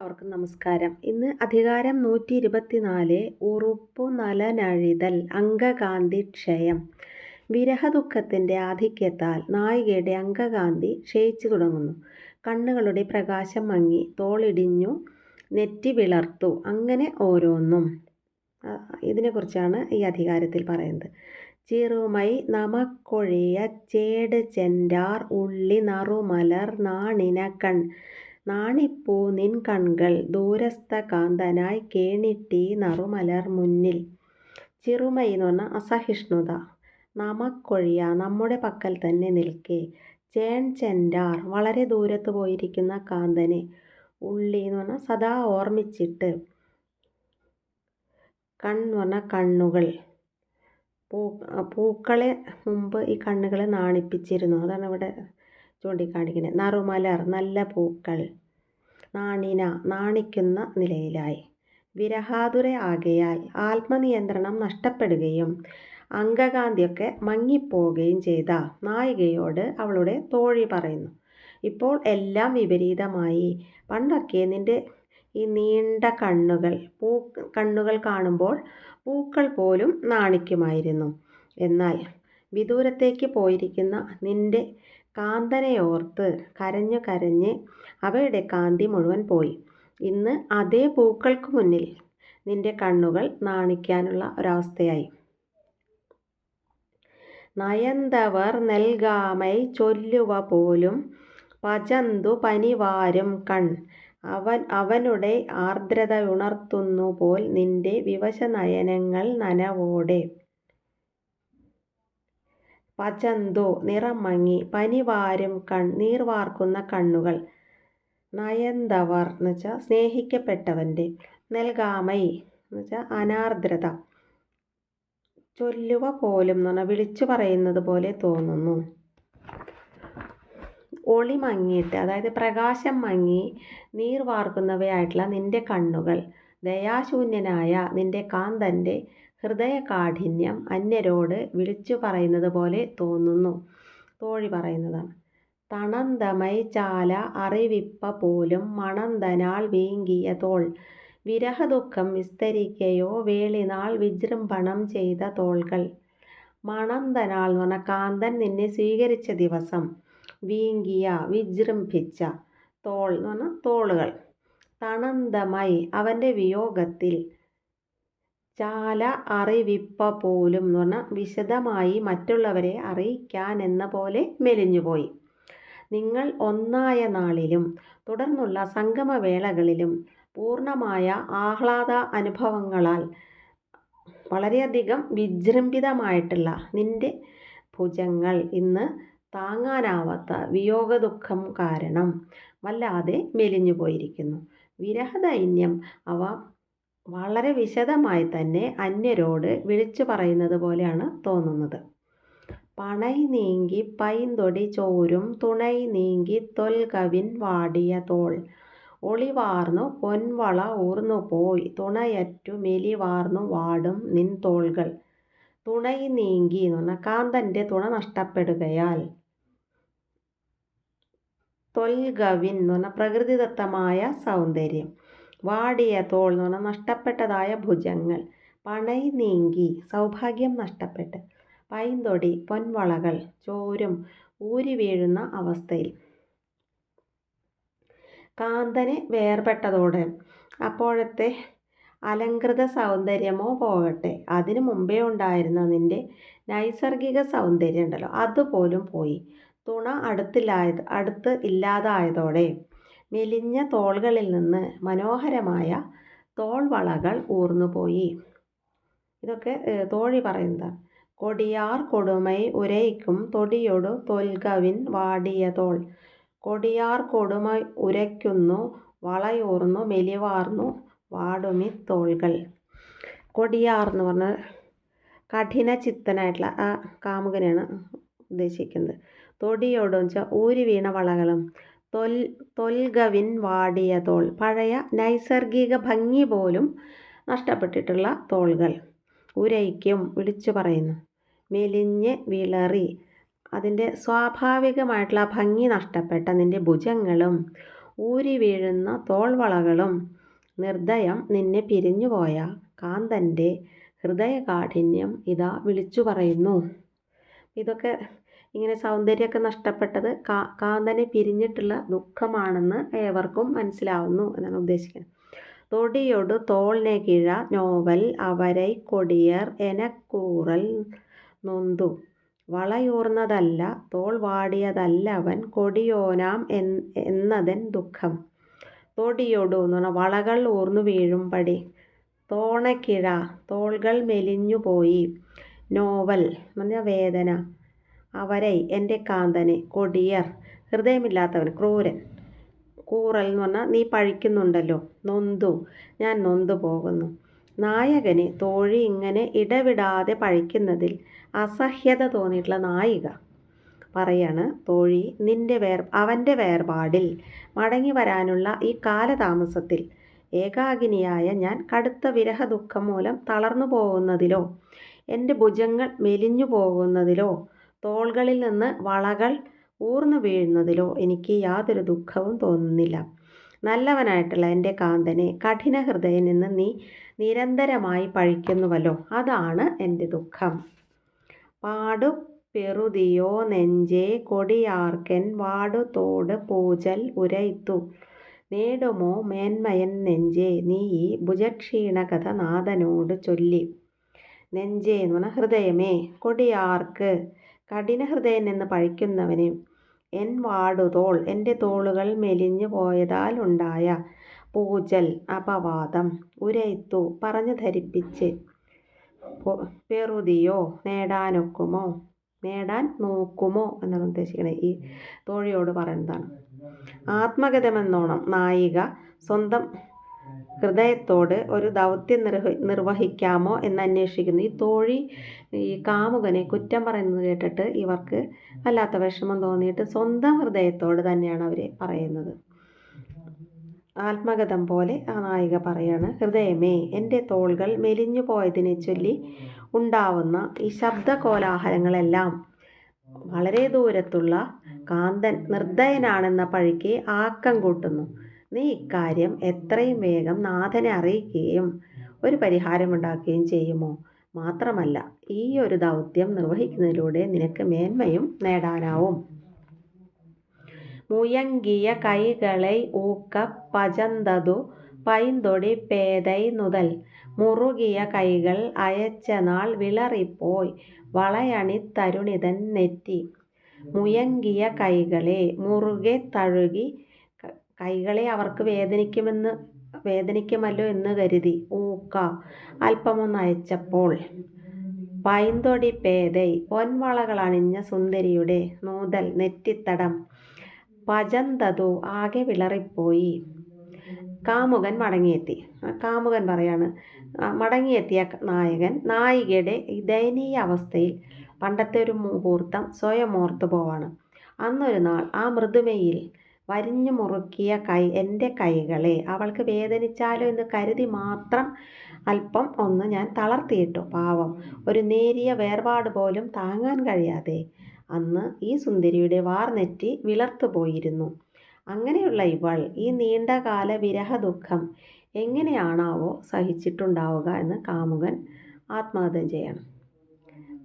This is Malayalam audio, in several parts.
എല്ലാവർക്കും നമസ്കാരം. ഇന്ന് അധികാരം നൂറ്റി ഇരുപത്തിനാല് ഉറുപ്പു നലനഴിതൽ അംഗകാന്തി ക്ഷയം. വിരഹദുഃഖത്തിന്റെ ആധിക്യത്താൽ നായികയുടെ അംഗകാന്തി ക്ഷയിച്ചു തുടങ്ങുന്നു. കണ്ണുകളുടെ പ്രകാശം മങ്ങി തോളിടിഞ്ഞു നെറ്റി വിളർത്തു. അങ്ങനെ ഓരോന്നും. ഇതിനെക്കുറിച്ചാണ് ഈ അധികാരത്തിൽ പറയുന്നത്. ചിറുമൈ നമക്കൊഴിയ ചേട് ചെൻഡാർ ഉള്ളി നറുമലർ നാണിന കൺ നാണിപ്പൂ നിൻ കൺകൾ ദൂരസ്ഥ കാന്തനായി കേണിട്ടി നറുമലർ മുന്നിൽ. ചിറുമൈ എന്ന് പറഞ്ഞാൽ അസഹിഷ്ണുത. നമക്കൊഴിയ നമ്മുടെ പക്കൽ തന്നെ നിൽക്കേ. ചേൺ ചെൻഡാർ വളരെ ദൂരത്ത് പോയിരിക്കുന്ന കാന്തനെ. ഉള്ളി എന്ന് പറഞ്ഞാൽ സദാ ഓർമ്മിച്ചിട്ട്. കൺ എന്ന് പറഞ്ഞാൽ കണ്ണുകൾ. പൂ പൂക്കളെ മുമ്പ് ഈ കണ്ണുകളെ നാണിപ്പിച്ചിരുന്നു. അതാണ് ഇവിടെ ചൂണ്ടിക്കാണിക്കുന്നത്. നറുമലർ നല്ല പൂക്കൾ നാണിന നാണിക്കുന്ന നിലയിലായി. വിരഹാതുര ആകയാൽ ആത്മനിയന്ത്രണം നഷ്ടപ്പെടുകയും അംഗകാന്തിയൊക്കെ മങ്ങിപ്പോവുകയും ചെയ്ത നായികയോട് അവളുടെ തോഴി പറയുന്നു. ഇപ്പോൾ എല്ലാം വിപരീതമായി. പണ്ടൊക്കെ നിന്റെ ഈ നീണ്ട കണ്ണുകൾ പൂ കണ്ണുകൾ കാണുമ്പോൾ പൂക്കൾ പോലും നാണിക്കുമായിരുന്നു. എന്നാൽ വിദൂരത്തേക്ക് പോയിരിക്കുന്ന നിന്റെ കാന്തനയോർത്ത് കരഞ്ഞു കരഞ്ഞ് അവയുടെ കാന്തി മുഴുവൻ പോയി. ഇന്ന് അതേ പൂക്കൾക്ക് മുന്നിൽ നിന്റെ കണ്ണുകൾ നാണിക്കാനുള്ള ഒരവസ്ഥയായി. നയന്തവർ നൽകാമൈ ചൊല്ലുവ പോലും പചന്തു പനിവാരും കൺ. അവൻ അവനുടെ ആർദ്രത ഉണർത്തുന്നു പോൽ നിന്റെ വിവശ നയനങ്ങൾ നനവോടെ. പചന്തു നിറം മങ്ങി പനിവാരും കൺ നീർവാർക്കുന്ന കണ്ണുകൾ. നയന്തവർ എന്ന് വെച്ചാൽ സ്നേഹിക്കപ്പെട്ടവന്റെ. നൽകാമൈ എന്ന് വെച്ചാൽ അനാർദ്രത. ചൊല്ലുവ പോലും എന്ന് പറഞ്ഞാൽ വിളിച്ചു പറയുന്നത് പോലെ തോന്നുന്നു. ഒളി മങ്ങിയിട്ട് അതായത് പ്രകാശം മങ്ങി നീർ വാർക്കുന്നവയായിട്ടുള്ള നിന്റെ കണ്ണുകൾ. ദയാശൂന്യനായ നിന്റെ കാന്തന്റെ ഹൃദയകാഠിന്യം അന്യരോട് വിളിച്ചു പറയുന്നത് പോലെ തോന്നുന്നു. തോഴി പറയുന്നതാണ്. തണന്തമൈ ചാല അറിവിപ്പ പോലും മണന്തനാൾ വീങ്കിയ തോൾ. വിരഹദുഃഖം വിസ്തരിക്കയോ വേളിനാൾ വിജൃംഭണം ചെയ്ത തോൾകൾ. മണന്തനാൾ എന്ന് പറഞ്ഞാൽ കാന്തൻ നിന്നെ സ്വീകരിച്ച ദിവസം. വീങ്കിയ വിജൃംഭിച്ച തോൾ എന്ന് പറഞ്ഞാൽ തോളുകൾ. തണന്തമായി അവന്റെ വിയോഗത്തിൽ ചാല അറിവിപ്പ പോലും എന്ന് പറഞ്ഞാൽ വിശദമായി മറ്റുള്ളവരെ അറിയിക്കാൻ എന്ന പോലെ മെലിഞ്ഞുപോയി നിങ്ങൾ ഒന്നായ നാളിലും തുടർന്നുള്ള സംഗമവേളകളിലും പൂർണമായ ആഹ്ലാദ അനുഭവങ്ങളാൽ വളരെയധികം വിജൃംഭിതമായിട്ടുള്ള നിന്റെ ഭുജങ്ങൾ ഇന്ന് താങ്ങാനാവാത്ത വിയോഗദുഃഖം കാരണം വല്ലാതെ മെലിഞ്ഞു പോയിരിക്കുന്നു. വിരഹദൈന്യം അവ വളരെ വിശദമായി തന്നെ അന്യരോട് വിളിച്ചു പറയുന്നത് പോലെയാണ് തോന്നുന്നത്. പണൈ നീങ്കി പൈന്തൊടി ചോരും തുണൈ നീങ്കി തൊൽകവിൻ വാടിയ തോൾ. ഒളിവാർന്നു പൊൻവള ഊർന്നു പോയി തുണയറ്റു മെലിവാർന്നു വാടും നിൻ തോൾകൾ. തുണൈ നീങ്കി എന്ന് പറഞ്ഞാൽ കാന്തന്റെ തുണ നഷ്ടപ്പെടുകയാൽ. തൊൽഗവിൻ എന്ന് പറഞ്ഞാൽ പ്രകൃതിദത്തമായ സൗന്ദര്യം. വാടിയ തോൾ എന്ന് പറഞ്ഞാൽ നഷ്ടപ്പെട്ടതായ ഭുജങ്ങൾ. പണൈ നീങ്കി സൗഭാഗ്യം നഷ്ടപ്പെട്ട്. പൈന്തൊടി പൊൻവളകൾ ചോരും ഊരി വീഴുന്ന അവസ്ഥയിൽ. കാന്തനെ വേർപെട്ടതോടെ അപ്പോഴത്തെ അലങ്കൃത സൗന്ദര്യമോ പോകട്ടെ. അതിനു മുമ്പേ ഉണ്ടായിരുന്ന നിന്റെ നൈസർഗിക സൗന്ദര്യം ഉണ്ടല്ലോ അതുപോലും പോയി. തുണ അടുത്തില്ലായത് അടുത്ത് ഇല്ലാതായതോടെ മെലിഞ്ഞ തോളുകളിൽ നിന്ന് മനോഹരമായ തോൾവളകൾ ഊർന്നുപോയി ഇതൊക്കെ തോഴി പറയുന്നതാണ് കൊടിയാർ കൊടുമൈ ഉരയ്ക്കും തൊടിയൊടു തൊൽകവിൻ വാടിയ തോൾ. കൊടിയാർ കൊടുമ ഉരയ്ക്കുന്നു വളയൂർന്നു മെലിവാർന്നു വാടുമി തോൾകൾ. കൊടിയാർ എന്ന് പറഞ്ഞ കഠിന ചിത്തനായിട്ടുള്ള ആ കാമുകനെയാണ് ഉദ്ദേശിക്കുന്നത്. തൊടിയോടും വെച്ചാൽ ഊരി വീണ വളകളും തൊൽ തൊൽഗവിൻ വാടിയ തോൾ. പഴയ നൈസർഗിക ഭംഗി പോലും നഷ്ടപ്പെട്ടിട്ടുള്ള തോൾകൾ ഉരയ്ക്കും വിളിച്ചു പറയുന്നു. മെലിഞ്ഞ് വിളറി. അതിന്റെ സ്വാഭാവികമായിട്ടുള്ള ഭംഗി നഷ്ടപ്പെട്ട നിന്റെ ഭുജങ്ങളും ഊരി വീഴുന്ന തോൾവളകളും നിർദ്ദയം നിന്നെ പിരിഞ്ഞുപോയ കാന്തന്റെ ഹൃദയകാഠിന്യം ഇതാ വിളിച്ചു പറയുന്നു. ഇതൊക്കെ ഇങ്ങനെ സൗന്ദര്യമൊക്കെ നഷ്ടപ്പെട്ടത് കാന്തനെ പിരിഞ്ഞിട്ടുള്ള ദുഃഖമാണെന്ന് ഏവർക്കും മനസ്സിലാവുന്നു എന്നാണ് ഉദ്ദേശിക്കുന്നത്. തൊടിയൊടു കിഴ നോവൽ അവരൈ കൊടിയർ എനക്കൂറൽ നൊന്തു. വളയൂർന്നതല്ല തോൾ വാടിയതല്ല അവൻ കൊടിയോനാം എന്നതൻ ദുഃഖം. തൊടിയൊടു എന്ന് പറഞ്ഞാൽ വളകൾ ഊർന്നു വീഴുംപടി. തോണക്കിഴ തോൾകൾ മെലിഞ്ഞുപോയി. നോവൽ എന്ന് പറഞ്ഞാൽ വേദന. അവരൈ എന്റെ കാന്തനെ കൊടിയർ ഹൃദയമില്ലാത്തവൻ ക്രൂരൻ. കൂറൽ എന്ന് പറഞ്ഞാൽ നീ പഴിക്കുന്നുണ്ടല്ലോ നൊന്തു. ഞാൻ നൊന്തു പോകുന്നു. നായകന് തോഴി ഇങ്ങനെ ഇടവിടാതെ പഴിക്കുന്നതിൽ അസഹ്യത തോന്നിയിട്ടുള്ള നായിക. പറയാണ് തോഴി നിന്റെ വേർ അവന്റെ വേർപാടിൽ മടങ്ങി വരാനുള്ള ഈ കാലതാമസത്തിൽ ഏകാഗിനിയായ ഞാൻ കടുത്ത വിരഹ ദുഃഖം മൂലം തളർന്നു പോകുന്നതിലോ എന്റെ ഭുജങ്ങൾ മെലിഞ്ഞു പോകുന്നതിലോ തോൾകളിൽ നിന്ന് വളകൾ ഊർന്നു വീഴുന്നതിലോ എനിക്ക് യാതൊരു ദുഃഖവും തോന്നുന്നില്ല. നല്ലവനായിട്ടുള്ള എന്റെ കാന്തനെ കഠിന ഹൃദയം നിന്ന് നീ നിരന്തരമായി പഴിക്കുന്നുവല്ലോ. അതാണ് എന്റെ ദുഃഖം. പാടു പെറുതിയോ നെഞ്ചേ കൊടിയാർക്കൻ വാടു തോട് പൂജൽ ഉരയിത്തു. നേടുമോ മേന്മയൻ നെഞ്ചേ നീ ഈ ഭുജക്ഷീണകഥ നാഥനോട് ചൊല്ലി. നെഞ്ചേ എന്ന് പറഞ്ഞാൽ ഹൃദയമേ കൊടിയാർക്ക് കഠിന ഹൃദയൻ എന്ന് പഴിക്കുന്നവനെ എൻ വാടുതോൾ എന്റെ തോളുകൾ മെലിഞ്ഞു പോയതാൽ ഉണ്ടായ പൂജൽ അപവാദം ഉരയിത്തു പറഞ്ഞു ധരിപ്പിച്ച്. പെറുതിയോ നേടാനൊക്കുമോ? നേടാൻ നോക്കുമോ? എന്നാണ് ഉദ്ദേശിക്കുന്നത് ഈ തോഴിയോട് പറയുന്നതാണ്. ആത്മഗതമെന്നോണം നായിക സ്വന്തം ഹൃദയത്തോട് ഒരു ദൗത്യം നിർവഹി നിർവഹിക്കാമോ എന്ന് അന്വേഷിക്കുന്നു. ഈ തോഴി ഈ കാമുകനെ കുറ്റം പറയുന്നത് കേട്ടിട്ട് ഇവർക്ക് വല്ലാത്ത വിഷമം തോന്നിയിട്ട് സ്വന്തം ഹൃദയത്തോട് തന്നെയാണ് അവർ പറയുന്നത്. ആത്മഗതം പോലെ ആ നായിക പറയാണ് ഹൃദയമേ എന്റെ തോൾകൾ മെലിഞ്ഞു പോയതിനെ ചൊല്ലി ഉണ്ടാവുന്ന ഈ ശബ്ദ കോലാഹലങ്ങളെല്ലാം വളരെ ദൂരത്തുള്ള കാന്തൻ നിർദ്ദയനാണെന്ന പഴിക്ക് ആക്കം കൂട്ടുന്നു. നീ ഇക്കാര്യം എത്രയും വേഗം നാഥനെ അറിയിക്കുകയും ഒരു പരിഹാരമുണ്ടാക്കുകയും ചെയ്യുമോ? മാത്രമല്ല ഈ ഒരു ദൗത്യം നിർവഹിക്കുന്നതിലൂടെ നിനക്ക് മേന്മയും നേടാനാവും. മുയങ്കിയ കൈകളെ ഊക്ക പജന്തതു പൈന്തൊടി പേതൈ നുതൽ. മുറുകിയ കൈകൾ അയച്ച നാൾ വിളറിപ്പോയി വളയണി തരുണിതൻ നെറ്റി. മുയങ്കിയ കൈകളെ മുറുകെ തഴുകി കൈകളെ അവർക്ക് വേദനിക്കുമെന്ന് വേദനിക്കുമല്ലോ എന്ന് കരുതി. ഊക്ക. അല്പമൊന്ന് അയച്ചപ്പോൾ പൈന്തൊടി പേതൈ പൊൻവളകൾ അണിഞ്ഞ സുന്ദരിയുടെ നൂതൽ നെറ്റിത്തടം പജന്തതു ആകെ വിളറിപ്പോയി. കാമുകൻ മടങ്ങിയെത്തി. കാമുകൻ പറയാണ് മടങ്ങിയെത്തിയ നായകൻ നായികയുടെ ദയനീയ അവസ്ഥയിൽ പണ്ടത്തെ ഒരു മുഹൂർത്തം സ്വയം ഓർത്തു പോവാണ് അന്നൊരു നാൾ ആ മൃദുമയിൽ വരിഞ്ഞു മുറുക്കിയ കൈ എന്റെ കൈകളെ. അവൾക്ക് വേദനിച്ചാലോ എന്ന് കരുതി മാത്രം അല്പം ഒന്ന് ഞാൻ തളർത്തിയിട്ടു. പാവം ഒരു നേരിയ വേർപാട് പോലും താങ്ങാൻ കഴിയാതെ അന്ന് ഈ സുന്ദരിയുടെ വാർനെറ്റി വിളർത്തുപോയിരുന്നു അങ്ങനെയുള്ള ഇവൾ ഈ നീണ്ടകാല വിരഹ ദുഃഖം എങ്ങനെയാണാവോ സഹിച്ചിട്ടുണ്ടാവുക എന്ന് കാമുകൻ ആത്മഹത്യം ചെയ്യണം.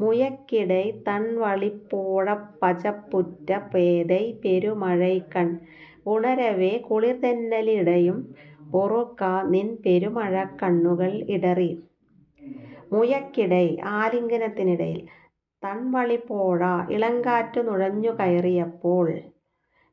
മുയക്കിടை തൺവളിപ്പോഴ പചപ്പുറ്റ പേதை പെരുമഴൈക്കൺ. ഉണരവേ കുളിർതെന്നലിടയും പൊറുക്കാ നിൻ പെരുമഴ കണ്ണുകൾ ഇടറി. മുയക്കിടൈ ആലിംഗനത്തിനിടയിൽ തൺവളിപ്പോഴ ഇളങ്കാറ്റു നുഴഞ്ഞു കയറിയപ്പോൾ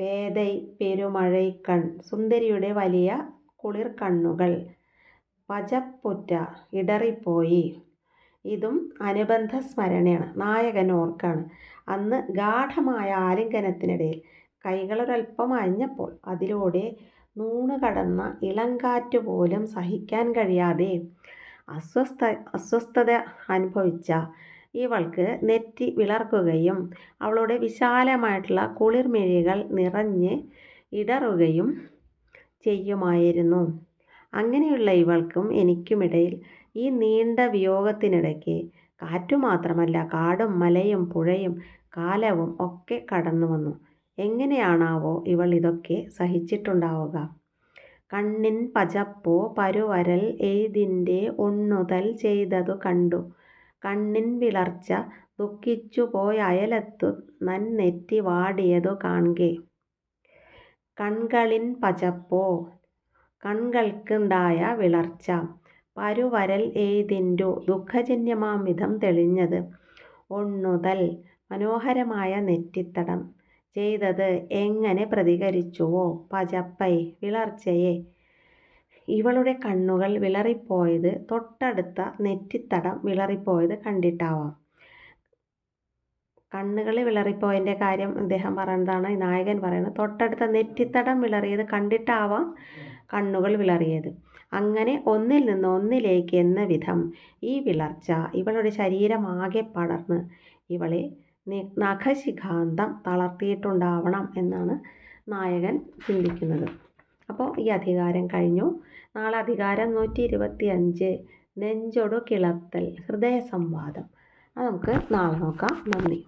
പേതൈ പെരുമഴൈക്കൺ സുന്ദരിയുടെ വലിയ കുളിർ കണ്ണുകൾ പചപ്പുറ്റ ഇടറിപ്പോയി. ഇതും അനുബന്ധ സ്മരണയാണ് നായകൻ ഓർക്കാണ്. അന്ന് ഗാഠമായ ആലിംഗനത്തിനിടയിൽ കൈകളൊരൽപ്പം അയഞ്ഞപ്പോൾ അതിലൂടെ നൂണ് കടന്ന ഇളങ്കാറ്റ് പോലും സഹിക്കാൻ കഴിയാതെ അസ്വസ്ഥ അസ്വസ്ഥത അനുഭവിച്ച ഇവൾക്ക് നെറ്റി വിളർക്കുകയും അവളുടെ വിശാലമായിട്ടുള്ള കുളിർമിഴികൾ നിറഞ്ഞ് ഇടറുകയും ചെയ്യുമായിരുന്നു. അങ്ങനെയുള്ള ഇവൾക്കും എനിക്കുമിടയിൽ ഈ നീണ്ട വിയോഗത്തിനിടയ്ക്ക് കാറ്റു മാത്രമല്ല കാടും മലയും പുഴയും കാലവും ഒക്കെ കടന്നു വന്നു. എങ്ങനെയാണാവോ ഇവൾ ഇതൊക്കെ സഹിച്ചിട്ടുണ്ടാവുക. കണ്ണിൻ പചപ്പോ പരുവരൽ എയ്തിന്റെ ഉണ്ണുതൽ ചെയ്തതു കണ്ടു. കണ്ണിൻ വിളർച്ച ദുഃഖിച്ചു പോയയലത്തു നൻനെറ്റി വാടിയതു കാൺകെ കൺകളിൻ പചപ്പോ കൺകൾക്കുണ്ടായ വിളർച്ച. പരുവരൽ എയ്തിന്റു ദുഃഖജന്യമാം വിധം തെളിഞ്ഞത്. ഒണ്ണുതൽ മനോഹരമായ നെറ്റിത്തടം. ചെയ്തത് എങ്ങനെ പ്രതികരിച്ചുവോ? പജപ്പൈ വിളർച്ചയെ. ഇവളുടെ കണ്ണുകൾ വിളറിപ്പോയത് തൊട്ടടുത്ത നെറ്റിത്തടം വിളറിപ്പോയത് കണ്ടിട്ടാവാം. കണ്ണുകൾ വിളറിപ്പോയതിന്റെ കാര്യം അദ്ദേഹം പറയുന്നതാണ് നായകൻ പറയുന്നത് തൊട്ടടുത്ത നെറ്റിത്തടം വിളറിയത് കണ്ടിട്ടാവാം. കണ്ണുകൾ വിളറിയത്. അങ്ങനെ ഒന്നിൽ നിന്ന് ഒന്നിലേക്ക് എന്ന വിധം ഈ വിളർച്ച ഇവളുടെ ശരീരമാകെ പടർന്ന് ഇവളെ നഖശിഖാന്തം തളർത്തിയിട്ടുണ്ടാവണം എന്നാണ് നായകൻ ചിന്തിക്കുന്നത്. അപ്പോൾ ഈ അധികാരം കഴിഞ്ഞു. നാളെ അധികാരം നൂറ്റി ഇരുപത്തി അഞ്ച് നെഞ്ചൊടു കിളത്തൽ ഹൃദയ സംവാദം അത് നമുക്ക് നാളെ നോക്കാം. നന്ദി.